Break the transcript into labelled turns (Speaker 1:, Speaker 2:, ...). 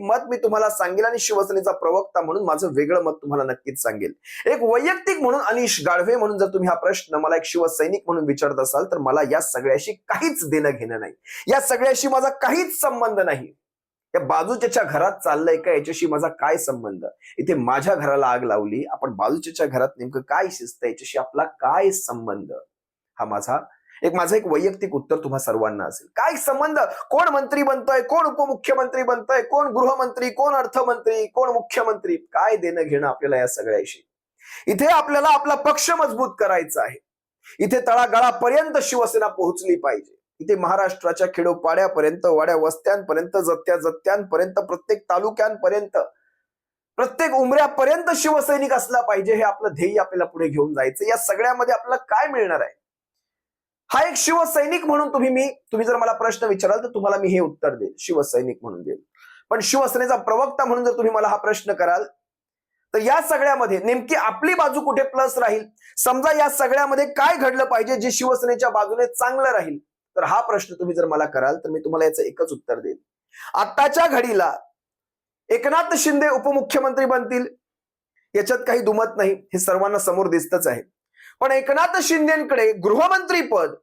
Speaker 1: मत मी तुम्हाला सांगेल आणि शिवसेनेचा प्रवक्ता म्हणून माझं वेगळं मत तुम्हाला नक्कीच सांगेल. एक वैयक्तिक म्हणून अनिश गाढवे म्हणून जर तुम्ही हा प्रश्न मला एक शिवसैनिक म्हणून विचारत असाल तर मला या सगळ्याशी काहीच देणं घेणं नाही. या सगळ्याशी माझा काहीच संबंध नाही. या बाजूच्या घरात चाललंय का याच्याशी माझा काय संबंध? इथे माझ्या घराला आग लावली आपण बाजूच्या घरात नेमकं काय शिस्त याच्याशी आपला काय संबंध? हा माझा एक माझं एक वैयक्तिक उत्तर तुम्हा सर्वांना असेल. काय संबंध? कोण मंत्री बनतोय? कोण उपमुख्यमंत्री बनतोय? कोण गृहमंत्री? कोण अर्थमंत्री? कोण मुख्यमंत्री? काय देणं घेणं आपल्याला या सगळ्याशी इथे आपल्याला आपला पक्ष मजबूत करायचा आहे. इथे तळागाळापर्यंत शिवसेना पोहोचली पाहिजे. इथे महाराष्ट्राच्या खेडोपाड्यापर्यंत वाड्या वस्त्यांपर्यंत जत्त्या जत्त्यांपर्यंत प्रत्येक तालुक्यांपर्यंत प्रत्येक उमऱ्यापर्यंत शिवसैनिक असला पाहिजे हे आपलं ध्येय आपल्याला पुढे घेऊन जायचं या सगळ्यामध्ये आपल्याला काय मिळणार आहे? हा एक शिवसैनिक म्हणून तुम्ही मी तुम्ही जर मला प्रश्न विचाराल तर तुम्हाला मी हे उत्तर देईल शिवसैनिक म्हणून देईल पण शिवसेनेचा प्रवक्ता म्हणून जर तुम्ही मला हा प्रश्न कराल तर या सगळ्यामध्ये नेमकी आपली बाजू कुठे प्लस राहील? समजा या सगळ्यामध्ये काय घडलं पाहिजे जे शिवसेनेच्या बाजूने चांगलं राहील? तर हा प्रश्न तुम्ही जर मला कराल तर मी तुम्हाला याचं एकच उत्तर देईल आत्ताच्या घडीला एकनाथ शिंदे उपमुख्यमंत्री बनतील याच्यात काही दुमत नाही हे सर्वांना समोर दिसतच आहे. पण एकनाथ शिंदेकडे गृहमंत्री पद